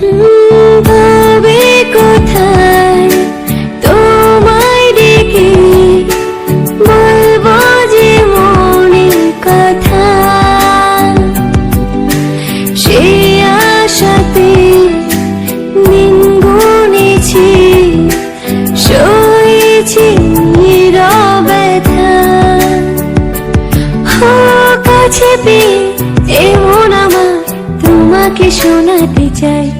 ভাবে কোথায় তোমায় ডেকে বলব যে কথা। সে আশাতে দিন গুনেছি, সয়েছি নীরবতা। হো কাছে পেয়ে এমন আমার তোমাকে শোনাতে চাই।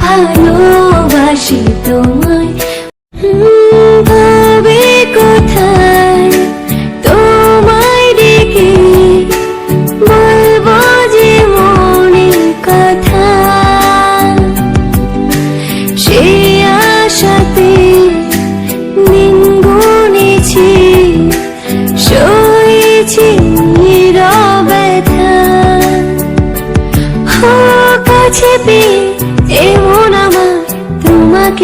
ভালোবাসি তোমায়। ভাবে কোথায় তোমায় ডেকে বলব যে মনের কথা। সে আশাতে দিন গুনেছি সয়েছি নীরবতা হো কাছে পেয়ে